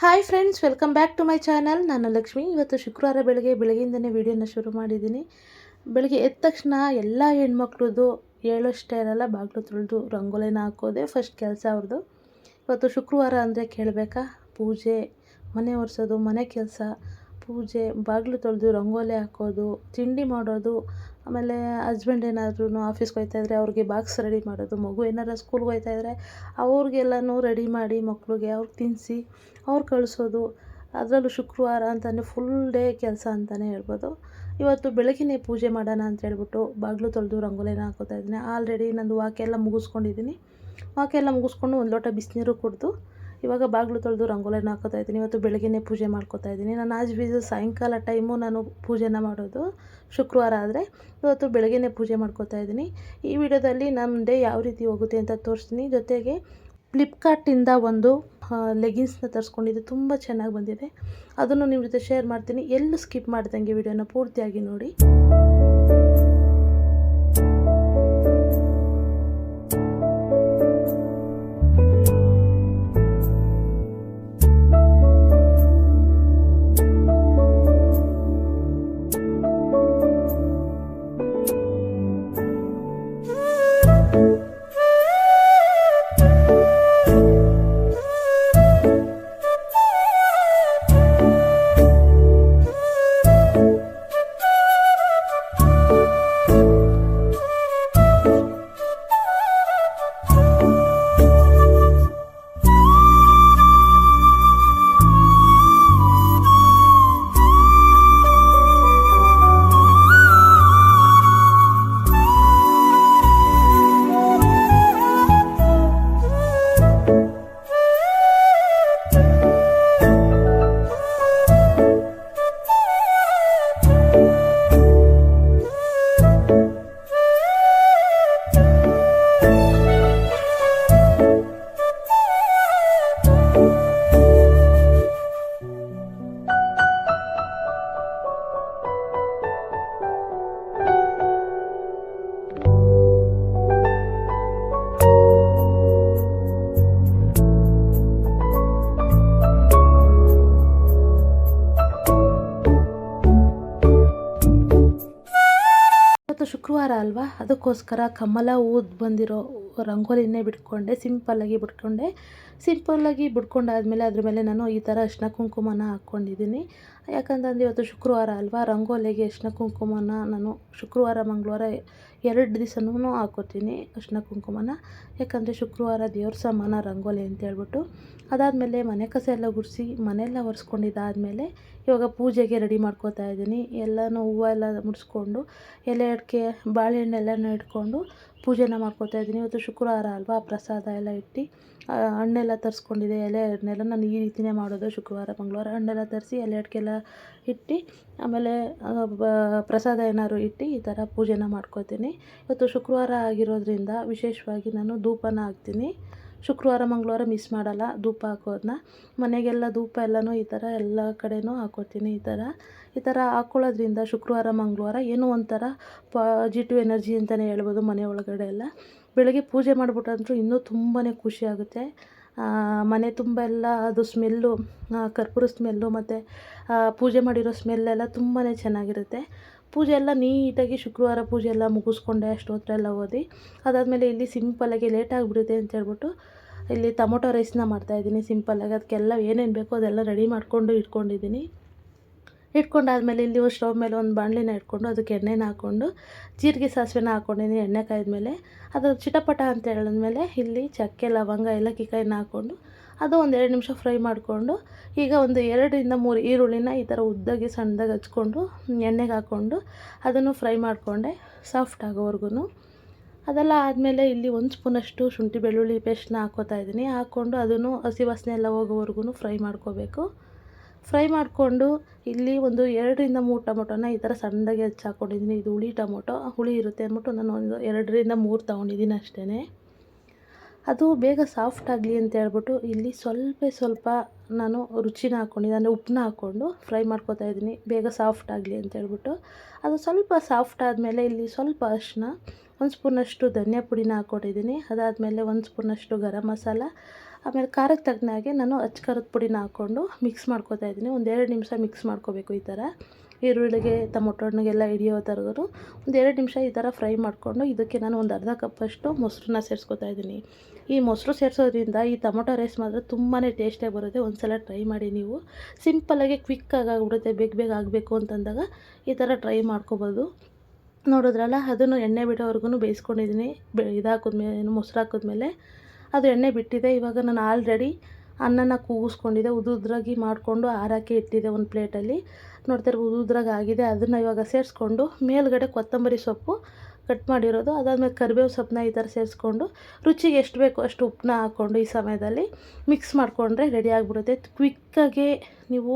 Hi friends welcome back to my channel ನಾನು ಲಕ್ಷ್ಮಿ. ಇವತ್ತು ಶುಕ್ರವಾರ ಬೆಳಗ್ಗೆ ಬೆಳಗ್ಗೆಯಿಂದನೇ ವೀಡಿಯೋನ ಶುರು ಮಾಡಿದ್ದೀನಿ. ಬೆಳಗ್ಗೆ ಎದ್ದ ತಕ್ಷಣ ಎಲ್ಲ ಹೆಣ್ಮಕ್ಳದ್ದು ಹೇಳೋಷ್ಟೇ ಇರಲ್ಲ ಬಾಗಿಲು ತೊಳೆದು ರಂಗೋಲಿನ ಹಾಕೋದೆ ಫಸ್ಟ್ ಕೆಲಸ ಅವ್ರದ್ದು ಇವತ್ತು ಶುಕ್ರವಾರ ಅಂದರೆ ಕೇಳಬೇಕಾ? ಪೂಜೆ, ಮನೆ ಒರೆಸೋದು, ಮನೆ ಕೆಲಸ, ಪೂಜೆ, ಬಾಗಿಲು ತೊಳೆದು ರಂಗೋಲಿ ಹಾಕೋದು, ತಿಂಡಿ ಮಾಡೋದು ಆಮೇಲೆ ಹಸ್ಬೆಂಡ್ ಏನಾದ್ರೂ ಆಫೀಸ್ಗೆ ಹೋಗ್ತಾ ಇದ್ದರೆ ಅವ್ರಿಗೆ ಬಾಕ್ಸ್ ರೆಡಿ ಮಾಡೋದು, ಮಗು ಏನಾರು ಸ್ಕೂಲ್ಗೆ ಹೋಗ್ತಾ ಇದ್ದರೆ ಅವ್ರಿಗೆಲ್ಲನೂ ರೆಡಿ ಮಾಡಿ ಮಕ್ಳಿಗೆ ಅವ್ರಿಗೆ ತಿನ್ನಿಸಿ ಅವ್ರು ಕಳಿಸೋದು. ಅದರಲ್ಲೂ ಶುಕ್ರವಾರ ಅಂತಲೇ ಫುಲ್ ಡೇ ಕೆಲಸ ಅಂತಲೇ ಹೇಳ್ಬೋದು. ಇವತ್ತು ಬೆಳಗ್ಗೆನೇ ಪೂಜೆ ಮಾಡೋಣ ಅಂತ ಹೇಳ್ಬಿಟ್ಟು ಬಾಗಿಲು ತೊಳೆದು ರಂಗೋಲಿನ ಹಾಕೋತಾ ಇದ್ದೀನಿ. ಆಲ್ರೆಡಿ ನಂದು ವಾಕೆಲ್ಲ ಮುಗಿಸ್ಕೊಂಡಿದ್ದೀನಿ. ವಾಕೆಲ್ಲ ಮುಗಿಸ್ಕೊಂಡು ಒಂದು ಲೋಟ ಬಿಸಿನೀರು ಕುಡಿದು ಇವಾಗ ಬಾಗಿಲು ತೊಳೆದು ರಂಗೋಲಿನ ಹಾಕೋತಾ ಇದ್ದೀನಿ. ಇವತ್ತು ಬೆಳಗ್ಗೆನೇ ಪೂಜೆ ಮಾಡ್ಕೋತಾ ಇದ್ದೀನಿ. ನಾನು ಆಜ್ ಬೀಜ ಸಾಯಂಕಾಲ ಟೈಮು ನಾನು ಪೂಜೆನ ಮಾಡೋದು ಶುಕ್ರವಾರ ಆದರೆ ಇವತ್ತು ಬೆಳಗ್ಗೆನೇ ಪೂಜೆ ಮಾಡ್ಕೋತಾ ಇದ್ದೀನಿ. ಈ ವಿಡಿಯೋದಲ್ಲಿ ನಮ್ಮ ಡೇ ಯಾವ ರೀತಿ ಹೋಗುತ್ತೆ ಅಂತ ತೋರಿಸ್ತೀನಿ. ಜೊತೆಗೆ ಫ್ಲಿಪ್ಕಾರ್ಟಿಂದ ಒಂದು ಲೆಗಿನ್ಸ್ನ ತರಿಸ್ಕೊಂಡಿದ್ದೆ ತುಂಬ ಚೆನ್ನಾಗಿ ಬಂದಿದೆ. ಅದನ್ನು ನಿಮ್ಮ ಜೊತೆ ಶೇರ್ ಮಾಡ್ತೀನಿ. ಎಲ್ಲೂ ಸ್ಕಿಪ್ ಮಾಡ್ದಂಗೆ ವಿಡಿಯೋನ ಪೂರ್ತಿಯಾಗಿ ನೋಡಿ. ಇವತ್ತು ಅಲ್ವಾ? ಅದಕ್ಕೋಸ್ಕರ ಕಮಲ ಊದ್ ಬಂದಿರೋ ರಂಗೋಲಿನೇ ಬಿಟ್ಕೊಂಡೆ ಸಿಂಪಲ್ಲಾಗಿ ಬಿಟ್ಕೊಂಡೆ. ಸಿಂಪಲ್ಲಾಗಿ ಬಿಟ್ಕೊಂಡಾದ್ಮೇಲೆ ಅದ್ರ ಮೇಲೆ ನಾನು ಈ ಥರ ಅರಿಶಿನ ಕುಂಕುಮನ ಹಾಕ್ಕೊಂಡಿದ್ದೀನಿ. ಯಾಕಂತಂದ್ರೆ ಇವತ್ತು ಶುಕ್ರವಾರ ಅಲ್ವಾ? ರಂಗೋಲಿಗೆ ಅರಿಶಿನ ಕುಂಕುಮನ ನಾನು ಶುಕ್ರವಾರ, ಮಂಗಳವಾರ ಎರಡು ದಿವಸನೂ ಹಾಕೋತೀನಿ ಅರಿಶಿನ ಕುಂಕುಮನ ಯಾಕಂದರೆ ಶುಕ್ರವಾರ ದೇವ್ರ ಸಮಾನ ರಂಗೋಲಿ ಅಂತ ಹೇಳ್ಬಿಟ್ಟು ಅದಾದಮೇಲೆ ಮನೆ ಕಸ ಎಲ್ಲ ಗುಡಿಸಿ ಮನೆಯೆಲ್ಲ ಒರೆಸ್ಕೊಂಡಿದ್ದಾದಮೇಲೆ ಇವಾಗ ಪೂಜೆಗೆ ರೆಡಿ ಮಾಡ್ಕೋತಾ ಇದ್ದೀನಿ. ಎಲ್ಲನೂ ಹೂವು ಎಲ್ಲ ಮುಡಿಸ್ಕೊಂಡು ಎಲೆ ಅಡಿಕೆ, ಬಾಳೆಹಣ್ಣೆಲ್ಲನೂ ಇಟ್ಕೊಂಡು ಪೂಜೆನ ಮಾಡ್ಕೋತಾ ಇದ್ದೀನಿ. ಇವತ್ತು ಶುಕ್ರವಾರ ಅಲ್ವಾ? ಪ್ರಸಾದ ಎಲ್ಲ ಇಟ್ಟು ಹಣ್ಣೆಲ್ಲ ತರಿಸ್ಕೊಂಡಿದ್ದೆ ಎಲೆ ಹಣ್ಣೆಲ್ಲ ನಾನು ಈ ರೀತಿಯೇ ಮಾಡೋದು ಶುಕ್ರವಾರ, ಮಂಗಳವಾರ. ಹಣ್ಣೆಲ್ಲ ತರಿಸಿ ಎಲೆ ಅಡಿಕೆಲ್ಲ ಇಟ್ಟು, ಆಮೇಲೆ ಪ್ರಸಾದ ಏನಾದ್ರು ಇಟ್ಟು ಈ ಥರ ಪೂಜೆನ ಮಾಡ್ಕೋತೀನಿ ಇವತ್ತು ಶುಕ್ರವಾರ ಆಗಿರೋದ್ರಿಂದ ವಿಶೇಷವಾಗಿ ನಾನು ಧೂಪನ ಹಾಕ್ತೀನಿ. ಶುಕ್ರವಾರ ಮಂಗಳವಾರ ಮಿಸ್ ಮಾಡಲ್ಲ ಧೂಪ ಹಾಕೋದನ್ನ ಮನೆಗೆಲ್ಲ ಧೂಪ ಎಲ್ಲನೂ ಈ ಥರ ಎಲ್ಲ ಕಡೆನೂ ಹಾಕೋತೀನಿ ಈ ಥರ. ಈ ಥರ ಹಾಕ್ಕೊಳ್ಳೋದ್ರಿಂದ ಶುಕ್ರವಾರ ಮಂಗಳವಾರ ಏನೋ ಒಂಥರ ಪಾಸಿಟಿವ್ ಎನರ್ಜಿ ಅಂತಲೇ ಹೇಳ್ಬೋದು ಮನೆ ಒಳಗಡೆ ಎಲ್ಲ. ಬೆಳಗ್ಗೆ ಪೂಜೆ ಮಾಡಿಬಿಟ್ಟಂತೂ ಇನ್ನೂ ತುಂಬಾ ಖುಷಿ ಆಗುತ್ತೆ. ಆ, ಮನೆ ತುಂಬ ಎಲ್ಲ ಅದು ಸ್ಮೆಲ್ಲು ಕರ್ಪೂರ ಸ್ಮೆಲ್ಲು ಮತ್ತು ಪೂಜೆ ಮಾಡಿರೋ ಸ್ಮೆಲ್ಲೆಲ್ಲ ತುಂಬಾ ಚೆನ್ನಾಗಿರುತ್ತೆ. ಪೂಜೆ ಎಲ್ಲ ನೀಟಾಗಿ ಶುಕ್ರವಾರ ಪೂಜೆ ಎಲ್ಲ ಮುಗಿಸ್ಕೊಂಡೆ ಅಷ್ಟೊತ್ತರ ಎಲ್ಲ ಓದಿ. ಅದಾದಮೇಲೆ ಇಲ್ಲಿ ಸಿಂಪಲ್ಲಾಗಿ ಲೇಟ್ ಆಗಿಬಿಡುತ್ತೆ ಅಂತ ಹೇಳ್ಬಿಟ್ಟು ಇಲ್ಲಿ ಟೊಮೊಟೊ ರೈಸ್ನ ಮಾಡ್ತಾಯಿದ್ದೀನಿ ಸಿಂಪಲ್ಲಾಗಿ ಅದಕ್ಕೆಲ್ಲ ಏನೇನು ಬೇಕೋ ಅದೆಲ್ಲ ರೆಡಿ ಮಾಡಿಕೊಂಡು ಇಟ್ಕೊಂಡಿದ್ದೀನಿ. ಇಟ್ಕೊಂಡಾದ್ಮೇಲೆ ಇಲ್ಲಿ ಒಂದು ಸ್ಟವ್ ಮೇಲೆ ಒಂದು ಬಾಣಲಿನ ಇಟ್ಕೊಂಡು ಅದಕ್ಕೆ ಎಣ್ಣೆನ ಹಾಕ್ಕೊಂಡು, ಜೀರಿಗೆ ಸಾಸಿವೆನ ಹಾಕ್ಕೊಂಡಿದ್ದೀನಿ ಎಣ್ಣೆ ಕಾಯ್ದ್ಮೇಲೆ ಅದು ಚಿಟಪಟ ಅಂತ ಹೇಳಿದ್ಮೇಲೆ ಇಲ್ಲಿ ಚಕ್ಕೆ, ಲವಂಗ ಏಲಕ್ಕಿ ಕಾಯಿನ ಹಾಕ್ಕೊಂಡು ಅದು ಒಂದು ಎರಡು ನಿಮಿಷ ಫ್ರೈ ಮಾಡಿಕೊಂಡು, ಈಗ ಒಂದು ಎರಡರಿಂದ ಮೂರು ಈರುಳ್ಳಿನ ಈ ಥರ ಉದ್ದಾಗಿ ಸಣ್ಣದಾಗಿ ಹಚ್ಕೊಂಡು, ಎಣ್ಣೆಗೆ ಹಾಕ್ಕೊಂಡು ಅದನ್ನು ಫ್ರೈ ಮಾಡಿಕೊಂಡೆ ಸಾಫ್ಟ್ ಆಗೋವರೆಗೂ ಅದೆಲ್ಲ ಆದಮೇಲೆ ಇಲ್ಲಿ ಒಂದು ಸ್ಪೂನಷ್ಟು ಶುಂಠಿ ಬೆಳ್ಳುಳ್ಳಿ ಪೇಸ್ಟ್ನ ಹಾಕ್ಕೋತಾ ಇದ್ದೀನಿ. ಹಾಕ್ಕೊಂಡು ಅದನ್ನು ಹಸಿ ವಾಸನೆ ಎಲ್ಲ ಹೋಗೋವರೆಗೂ ಫ್ರೈ ಮಾಡ್ಕೋಬೇಕು. ಫ್ರೈ ಮಾಡಿಕೊಂಡು ಇಲ್ಲಿ ಒಂದು ಎರಡರಿಂದ ಮೂರು ಟೊಮೊಟೊನ ಈ ಥರ ಸಣ್ಣದಾಗಿ ಹೆಚ್ಚಾಕೊಂಡಿದ್ದೀನಿ ಇದು ಹುಳಿ ಟೊಮೊಟೊ. ಹುಳಿ ಇರುತ್ತೆ ಅಂದ್ಬಿಟ್ಟು ನಾನು ಒಂದು ಎರಡರಿಂದ ಮೂರು ತೊಗೊಂಡಿದ್ದೀನಿ ಅಷ್ಟೇ ಅದು ಬೇಗ ಸಾಫ್ಟ್ ಆಗಲಿ ಅಂತ ಹೇಳ್ಬಿಟ್ಟು ಇಲ್ಲಿ ಸ್ವಲ್ಪ ಸ್ವಲ್ಪ ನಾನು ರುಚಿನ ಹಾಕ್ಕೊಂಡಿದ್ದೆ. ಅಂದರೆ ಉಪ್ಪನ್ನ ಹಾಕ್ಕೊಂಡು ಫ್ರೈ ಮಾಡ್ಕೊತಾ ಇದ್ದೀನಿ. ಬೇಗ ಸಾಫ್ಟ್ ಆಗಲಿ ಅಂತ ಹೇಳ್ಬಿಟ್ಟು. ಅದು ಸ್ವಲ್ಪ ಸಾಫ್ಟ್ ಆದಮೇಲೆ ಇಲ್ಲಿ ಸ್ವಲ್ಪ ಅರಿಶಿನ, ಒಂದು ಸ್ಪೂನಷ್ಟು ಧನಿಯಾ ಪುಡಿನ ಹಾಕ್ಕೊಂಡಿದ್ದೀನಿ ಅದಾದಮೇಲೆ ಒಂದು ಸ್ಪೂನಷ್ಟು ಗರಂ ಮಸಾಲ ಆಮೇಲೆ ಖಾರಕ್ಕೆ ತಕ್ಕನಾಗೆ ನಾನು ಅಚ್ಚ ಖಾರದ ಪುಡಿನ ಹಾಕ್ಕೊಂಡು ಮಿಕ್ಸ್ ಮಾಡ್ಕೊತಾ ಇದ್ದೀನಿ. ಒಂದೆರಡು ನಿಮಿಷ ಮಿಕ್ಸ್ ಮಾಡ್ಕೋಬೇಕು ಈ ಥರ. ಈರುಳ್ಳಿಗೆ, ಟೊಮೊಟೊ ಹಣ್ಣಿಗೆಲ್ಲ ಹಿಡಿಯೋ ಥರದ್ದು ಒಂದು ಎರಡು ನಿಮಿಷ ಈ ಥರ ಫ್ರೈ ಮಾಡಿಕೊಂಡು ಇದಕ್ಕೆ ನಾನು ಒಂದು ಅರ್ಧ ಕಪ್ಪಷ್ಟು ಮೊಸರನ್ನ ಸೇರಿಸ್ಕೊತಾ ಇದ್ದೀನಿ. ಈ ಮೊಸರು ಸೇರಿಸೋದ್ರಿಂದ ಈ ಟೊಮೊಟೊ ರೈಸ್ ಮಾತ್ರ ತುಂಬಾ ಟೇಸ್ಟಾಗಿ ಬರುತ್ತೆ. ಒಂದು ಸಲ ಟ್ರೈ ಮಾಡಿ ನೀವು. ಸಿಂಪಲ್ಲಾಗಿ ಕ್ವಿಕ್ಕಾಗಿ ಆಗಿಬಿಡುತ್ತೆ. ಬೇಗ ಬೇಗ ಆಗಬೇಕು ಅಂತಂದಾಗ ಈ ಥರ ಟ್ರೈ ಮಾಡ್ಕೊಬೋದು. ನೋಡಿದ್ರಲ್ಲ, ಅದನ್ನು ಎಣ್ಣೆ ಬಿಡೋವರೆಗೂ ಬೇಯಿಸ್ಕೊಂಡಿದ್ದೀನಿ. ಬೆ ಇದಾಕಿದ್ಮೇಲೆ ಮೊಸರು ಹಾಕಿದ್ಮೇಲೆ ಅದು ಎಣ್ಣೆ ಬಿಟ್ಟಿದೆ, ಇವಾಗ ನಾನು ಆಲ್ರೆಡಿ ಅನ್ನನ ಕೂಗಿಸ್ಕೊಂಡಿದ್ದೆ ಉದುದ್ರಾಗಿ ಮಾಡಿಕೊಂಡು ಆರಾಕೆ ಇಟ್ಟಿದ್ದೆ ಒಂದು ಪ್ಲೇಟಲ್ಲಿ. ನೋಡ್ತಾರೆ ಉದುದ್ರಾಗಿ ಆಗಿದೆ. ಅದನ್ನು ಇವಾಗ ಸೇರಿಸ್ಕೊಂಡು ಮೇಲ್ಗಡೆ ಕೊತ್ತಂಬರಿ ಸೊಪ್ಪು ಕಟ್ ಮಾಡಿರೋದು. ಅದಾದಮೇಲೆ ಕರಿಬೇವು ಸೊಪ್ಪನ್ನ ಈ ಥರ ಸೇರಿಸ್ಕೊಂಡು ರುಚಿಗೆ ಎಷ್ಟು ಬೇಕೋ ಅಷ್ಟು ಉಪ್ಪನ್ನ ಹಾಕ್ಕೊಂಡು ಈ ಸಮಯದಲ್ಲಿ ಮಿಕ್ಸ್ ಮಾಡಿಕೊಂಡ್ರೆ ರೆಡಿ ಆಗಿಬಿಡುತ್ತೆ. ಕ್ವಿಕ್ಕಾಗಿ ನೀವು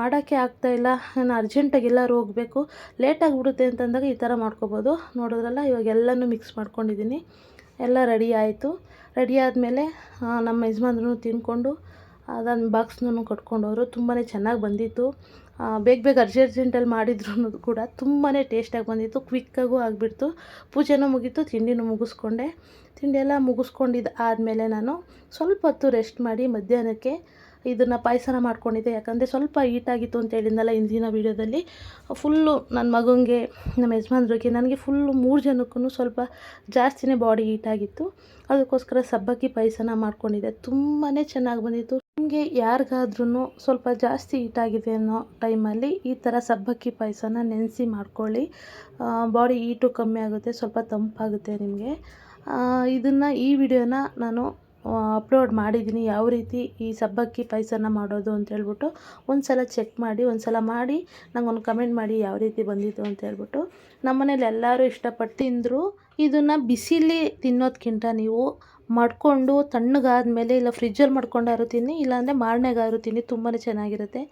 ಮಾಡೋಕ್ಕೆ ಆಗ್ತಾಯಿಲ್ಲ ನಾನು ಅರ್ಜೆಂಟಾಗಿ ಎಲ್ಲರೂ ಹೋಗಬೇಕು ಲೇಟಾಗಿಬಿಡುತ್ತೆ ಅಂತಂದಾಗ ಈ ಥರ ಮಾಡ್ಕೊಬೋದು. ನೋಡಿದ್ರಲ್ಲ, ಇವಾಗ ಎಲ್ಲನೂ ಮಿಕ್ಸ್ ಮಾಡ್ಕೊಂಡಿದ್ದೀನಿ. ಎಲ್ಲ ರೆಡಿ ಆಯಿತು. ರೆಡಿ ಆದಮೇಲೆ ನಮ್ಮ ಯಜಮಾನ್ರು ತಿನ್ಕೊಂಡು ಅದನ್ನು ಬಾಕ್ಸ್ನೂ ಕಟ್ಕೊಂಡವರು. ತುಂಬಾ ಚೆನ್ನಾಗಿ ಬಂದಿತ್ತು. ಬೇಗ ಬೇಗ ಅರ್ಜೆಂಟಲ್ಲಿ ಮಾಡಿದ್ರು ಅನ್ನೋದು ಕೂಡ ತುಂಬಾ ಟೇಸ್ಟಾಗಿ ಬಂದಿತ್ತು. ಕ್ವಿಕ್ಕಾಗೂ ಆಗಿಬಿಡ್ತು. ಪೂಜೆನೂ ಮುಗೀತು, ತಿಂಡಿನೂ ಮುಗಿಸ್ಕೊಂಡೆ. ತಿಂಡಿ ಎಲ್ಲ ಮುಗಿಸ್ಕೊಂಡಿದ್ದು ಆದಮೇಲೆ ನಾನು ಸ್ವಲ್ಪ ಹೊತ್ತು ರೆಸ್ಟ್ ಮಾಡಿ ಮಧ್ಯಾಹ್ನಕ್ಕೆ ಇದನ್ನು ಪಾಯಸನ ಮಾಡ್ಕೊಂಡಿದ್ದೆ. ಯಾಕಂದರೆ ಸ್ವಲ್ಪ ಹೀಟಾಗಿತ್ತು ಅಂತ ಹೇಳಿದ್ನಲ್ಲ ಹಿಂದಿನ ವೀಡಿಯೋದಲ್ಲಿ. ಫುಲ್ಲು ನನ್ನ ಮಗನಿಗೆ ನಮ್ಮ ಯಜಮಾನ್ರಿಗೆ ನನಗೆ ಫುಲ್ಲು ಮೂರು ಜನಕ್ಕೂ ಸ್ವಲ್ಪ ಜಾಸ್ತಿನೇ ಬಾಡಿ ಹೀಟಾಗಿತ್ತು ಅದಕ್ಕೋಸ್ಕರ ಸಬ್ಬಕ್ಕಿ ಪಾಯಸನ ಮಾಡ್ಕೊಂಡಿದ್ದೆ. ತುಂಬಾ ಚೆನ್ನಾಗಿ ಬಂದಿತ್ತು. ನಿಮಗೆ ಯಾರಿಗಾದ್ರೂ ಸ್ವಲ್ಪ ಜಾಸ್ತಿ ಹೀಟಾಗಿದೆ ಅನ್ನೋ ಟೈಮಲ್ಲಿ ಈ ಥರ ಸಬ್ಬಕ್ಕಿ ಪಾಯಸನ ನೆನೆಸಿ ಮಾಡ್ಕೊಳ್ಳಿ. ಬಾಡಿ ಹೀಟು ಕಮ್ಮಿ ಆಗುತ್ತೆ, ಸ್ವಲ್ಪ ತಂಪಾಗುತ್ತೆ ನಿಮಗೆ. ಇದನ್ನು ಈ ವಿಡಿಯೋನ ನಾನು ಅಪ್ಲೋಡ್ ಮಾಡಿದ್ದೀನಿ. ಯಾವ ರೀತಿ ಈ ಸಬ್ಬಕ್ಕಿ ಪಾಯಸನ ಮಾಡೋದು ಅಂತ ಹೇಳ್ಬಿಟ್ಟು ಒಂದು ಸಲ ಚೆಕ್ ಮಾಡಿ ಒಂದು ಸಲ ಮಾಡಿ ಒಂದು ಕಮೆಂಟ್ ಮಾಡಿ ಯಾವ ರೀತಿ ಬಂದಿತ್ತು ಅಂತ ಹೇಳ್ಬಿಟ್ಟು. ನಮ್ಮನೇಲಿ ಎಲ್ಲರೂ ಇಷ್ಟಪಟ್ಟು ತಿಂದರು. ಇದನ್ನು ಬಿಸಿಲಿ ತಿನ್ನೋದಕ್ಕಿಂತ ನೀವು ಮಾಡ್ಕೊಂಡು ತಣ್ಣಗಾದ್ಮೇಲೆ ಇಲ್ಲ ಫ್ರಿಜ್ಜಲ್ಲಿ ಮಾಡ್ಕೊಂಡಾದ್ರು ತಿನ್ನಿ, ಇಲ್ಲಾಂದರೆ ಮಾರನೆಗಾದ್ರೂ ತಿನ್ನಿ ತುಂಬಾ ಚೆನ್ನಾಗಿರುತ್ತೆ.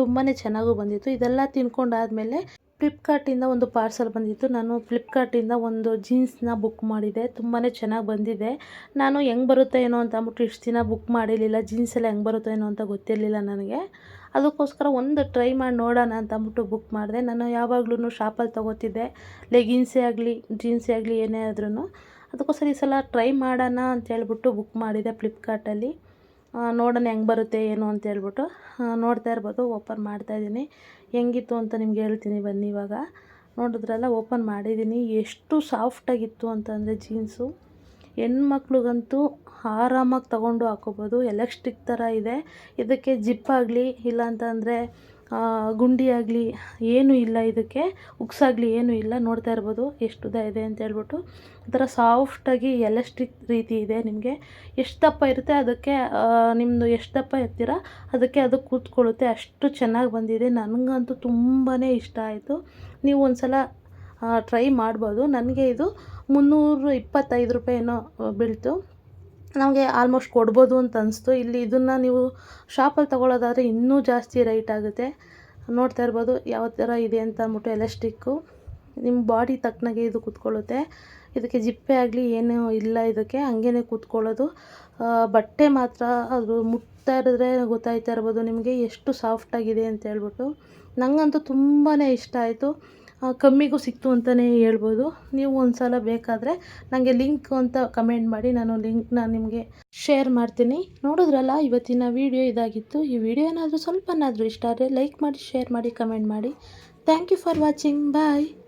ತುಂಬಾ ಚೆನ್ನಾಗೂ ಬಂದಿತ್ತು. ಇದೆಲ್ಲ ತಿನ್ಕೊಂಡಾದ್ಮೇಲೆ ಫ್ಲಿಪ್ಕಾರ್ಟಿಂದ ಒಂದು ಪಾರ್ಸಲ್ ಬಂದಿತ್ತು. ನಾನು ಫ್ಲಿಪ್ಕಾರ್ಟಿಂದ ಒಂದು ಜೀನ್ಸ್ನ ಬುಕ್ ಮಾಡಿದೆ. ತುಂಬಾ ಚೆನ್ನಾಗಿ ಬಂದಿದೆ. ನಾನು ಹೆಂಗೆ ಬರುತ್ತೆ ಏನೋ ಅಂತ ಅಂದ್ಬಿಟ್ಟು ಇಷ್ಟು ದಿನ ಬುಕ್ ಮಾಡಿರಲಿಲ್ಲ. ಜೀನ್ಸ್ ಎಲ್ಲ ಹೆಂಗೆ ಬರುತ್ತೋ ಏನೋ ಅಂತ ಗೊತ್ತಿರಲಿಲ್ಲ ನನಗೆ. ಅದಕ್ಕೋಸ್ಕರ ಒಂದು ಟ್ರೈ ಮಾಡಿ ನೋಡೋಣ ಅಂತ ಅಂದ್ಬಿಟ್ಟು ಬುಕ್ ಮಾಡಿದೆ. ನಾನು ಯಾವಾಗ್ಲೂ ಶಾಪಲ್ಲಿ ತೊಗೋತಿದ್ದೆ. ಲೆಗಿನ್ಸೇ ಆಗಲಿ ಜೀನ್ಸೇ ಆಗಲಿ, ಏನೇ ಆದ್ರೂ ಅದಕ್ಕೋಸ್ಕರ ಈ ಸಲ ಟ್ರೈ ಮಾಡೋಣ ಅಂತ ಹೇಳ್ಬಿಟ್ಟು ಬುಕ್ ಮಾಡಿದೆ ಫ್ಲಿಪ್ಕಾರ್ಟಲ್ಲಿ ನೋಡೋಣ ಹೆಂಗೆ ಬರುತ್ತೆ ಏನು ಅಂತ ಹೇಳ್ಬಿಟ್ಟು. ನೋಡ್ತಾ ಇರ್ಬೋದು ಓಪನ್ ಮಾಡ್ತಾಯಿದ್ದೀನಿ ಹೆಂಗಿತ್ತು ಅಂತ ನಿಮ್ಗೆ ಹೇಳ್ತೀನಿ ಬನ್ನಿ ಇವಾಗ. ನೋಡಿದ್ರಲ್ಲ, ಓಪನ್ ಮಾಡಿದ್ದೀನಿ. ಎಷ್ಟು ಸಾಫ್ಟಾಗಿತ್ತು ಅಂತಂದರೆ ಜೀನ್ಸು ಹೆಣ್ಮಕ್ಳಿಗಂತೂ ಆರಾಮಾಗಿ ತಗೊಂಡು ಹಾಕೋಬೋದು. ಎಲೆಕ್ಸ್ಟಿಕ್ ಥರ ಇದೆ. ಇದಕ್ಕೆ ಜಿಪ್ಪಾಗಲಿ ಇಲ್ಲ ಅಂತಂದರೆ ಗುಂಡಿ ಆಗಲಿ ಏನೂ ಇಲ್ಲ ಇದಕ್ಕೆ, ಉಕ್ಸಾಗಲಿ ಏನೂ ಇಲ್ಲ, ನೋಡ್ತಾ ಇರ್ಬೋದು ಎಷ್ಟು ಉದ್ದ ಇದೆ ಅಂತ ಹೇಳ್ಬಿಟ್ಟು. ಒಂಥರ ಸಾಫ್ಟಾಗಿ ಎಲಾಸ್ಟಿಕ್ ರೀತಿ ಇದೆ ನಿಮಗೆ. ಎಷ್ಟು ದಪ್ಪ ಇರುತ್ತೆ ಅದಕ್ಕೆ ನಿಮ್ಮದು ಎಷ್ಟು ದಪ್ಪ ಇರ್ತೀರ ಅದಕ್ಕೆ ಅದು ಕೂತ್ಕೊಳ್ಳುತ್ತೆ. ಅಷ್ಟು ಚೆನ್ನಾಗಿ ಬಂದಿದೆ. ನನಗಂತೂ ತುಂಬಾ ಇಷ್ಟ ಆಯಿತು. ನೀವು ಒಂದು ಸಲ ಟ್ರೈ ಮಾಡ್ಬೋದು. ನನಗೆ ಇದು ಮುನ್ನೂರು ಇಪ್ಪತ್ತೈದು ರೂಪಾಯಿನೋ ಬೀಳ್ತು. ನಮಗೆ ಆಲ್ಮೋಸ್ಟ್ ಕೊಡ್ಬೋದು ಅಂತ ಅನಿಸ್ತು. ಇಲ್ಲಿ ಇದನ್ನು ನೀವು ಶಾಪಲ್ಲಿ ತೊಗೊಳ್ಳೋದಾದರೆ ಇನ್ನೂ ಜಾಸ್ತಿ ರೈಟ್ ಆಗುತ್ತೆ. ನೋಡ್ತಾ ಇರ್ಬೋದು ಯಾವ ಥರ ಇದೆ ಅಂತ ಅಂದ್ಬಿಟ್ಟು ಎಲಾಸ್ಟಿಕ್ಕು ನಿಮ್ಮ ಬಾಡಿ ತಕ್ಕನಾಗೆ ಇದು ಕೂತ್ಕೊಳ್ಳುತ್ತೆ. ಇದಕ್ಕೆ ಜಿಪ್ಪೆ ಆಗಲಿ ಏನೂ ಇಲ್ಲ ಇದಕ್ಕೆ ಹಂಗೇ ಕೂತ್ಕೊಳ್ಳೋದು. ಬಟ್ಟೆ ಮಾತ್ರ ಅದು ಮುಟ್ತಾ ಇರಿದ್ರೆ ಗೊತ್ತಾಯ್ತಾ ಇರ್ಬೋದು ನಿಮಗೆ ಎಷ್ಟು ಸಾಫ್ಟಾಗಿದೆ ಅಂತ ಹೇಳ್ಬಿಟ್ಟು. ನನಗಂತೂ ತುಂಬಾ ಇಷ್ಟ ಆಯಿತು. ಕಮ್ಮಿಗೂ ಸಿಕ್ತು ಅಂತಲೇ ಹೇಳ್ಬೋದು. ನೀವು ಒಂದು ಸಲ ಬೇಕಾದರೆ ನನಗೆ ಲಿಂಕ್ ಅಂತ ಕಮೆಂಟ್ ಮಾಡಿ, ನಾನು ಲಿಂಕ್ನ ನಿಮಗೆ ಶೇರ್ ಮಾಡ್ತೀನಿ. ನೋಡಿದ್ರಲ್ಲ, ಇವತ್ತಿನ ವಿಡಿಯೋ ಇದಾಗಿತ್ತು. ಈ ವಿಡಿಯೋ ಏನಾದರೂ ಸ್ವಲ್ಪನಾದರೂ ಇಷ್ಟ ಆದರೆ ಲೈಕ್ ಮಾಡಿ, ಶೇರ್ ಮಾಡಿ, ಕಮೆಂಟ್ ಮಾಡಿ. Thank you for watching. Bye.